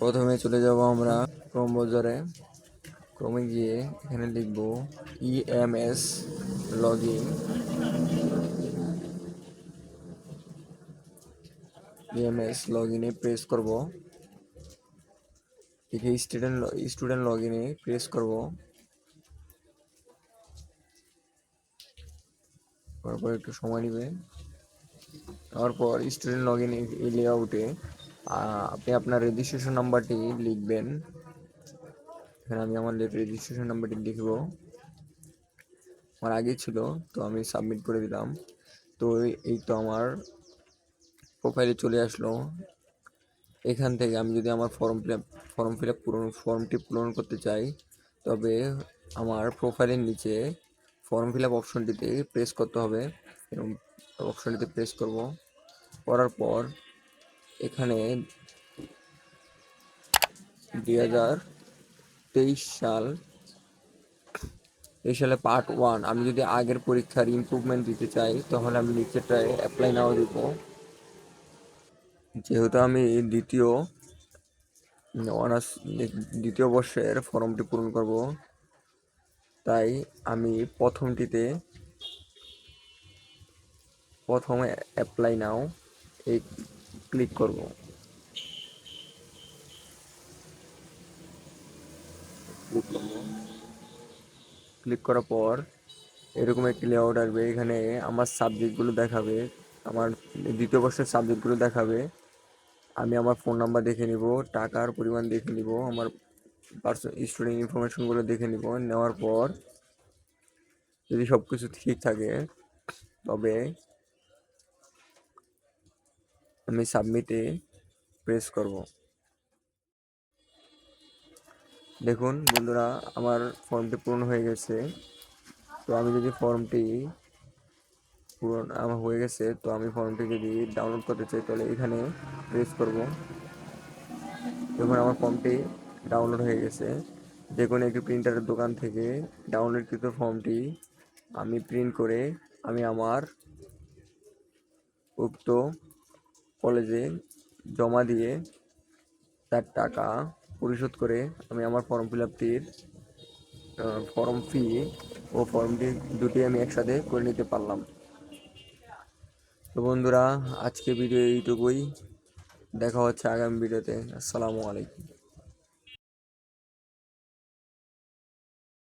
প্রথমে চলে যাব আমরা ক্রোম বাজারে ক্রমে গিয়ে এখানে লিখব EMS log in EMS log ইনে প্রেস করব। এখানে স্টুডেন্ট স্টুডেন্ট লগ ইনে প্রেস করব। তারপর একটু সময় নেবে। তারপর স্টুডেন্ট লগ ইন এই লেআউটে আপনি আপনার রেজিস্ট্রেশন নাম্বারটি লিখবেন। এখানে আমি আমার রেজিস্ট্রেশন নাম্বারটি লিখব। আমার আগে ছিল, তো আমি সাবমিট করে দিলাম। তো এই তো আমার প্রোফাইলে চলে আসলো। এখান থেকে আমি যদি আমার form fill up form fill up পূরণ ফর্মটি পূরণ করতে চাই, তবে আমার প্রোফাইলের নিচে ফর্ম ফিল আপ অপশনটিতে প্রেস করতে হবে। এবং অপশনটিতে প্রেস করব। করার পর এখানে দুই হাজার তেইশ সাল, এই সালে পার্ট ওয়ান আমি যদি আগের পরীক্ষার ইমপ্রুভমেন্ট দিতে চাই, তাহলে আমি নিচেটায় অ্যাপ্লাই নাও দিব। যেহেতু আমি দ্বিতীয় অনার্স দ্বিতীয় বর্ষের ফর্মটি পূরণ করব, তাই আমি প্রথমটিতে, প্রথমে অ্যাপ্লাই নাও এই ক্লিক করব। ক্লিক করার পর এরকম একটি লেআউট আসবে। এখানে আমার সাবজেক্টগুলো দেখাবে, আমার দ্বিতীয় বর্ষের সাবজেক্টগুলো দেখাবে। আমি আমার ফোন নাম্বার দেখে নিব, টাকার পরিমাণ দেখে নিব, আমার পার্সোনাল স্টুডেন্ট ইনফরমেশনগুলো দেখে নিব। নেওয়ার পর যদি সব কিছু ঠিক থাকে, তবে আমি সাবমিটে প্রেস করব। দেখুন বন্ধুরা, আমার ফর্মটি পূরণ হয়ে গেছে। তো আমি যদি ফর্মটি পূরণ, আমার হয়ে গেছে, তো আমি ফর্মটি যদি ডাউনলোড করতে চাই, তাহলে এখানে প্রেস করব। দেখুন, আমার ফর্মটি ডাউনলোড হয়ে গেছে। যে কোনো একটি প্রিন্টারের দোকান থেকে ডাউনলোডকৃত ফর্মটি আমি প্রিন্ট করে আমি আমার উক্ত কলেজে জমা দিয়ে তার টাকা পরিশোধ করে আমি আমার ফর্ম ফিল আপটির ফর্ম ফি ও ফর্মটি দুটি আমি একসাথে করে নিতে পারলাম। তো বন্ধুরা আজকে ভিডিও এইটুকুই। দেখা হচ্ছে আগামী ভিডিওতে আসসালামু আলাইকুম।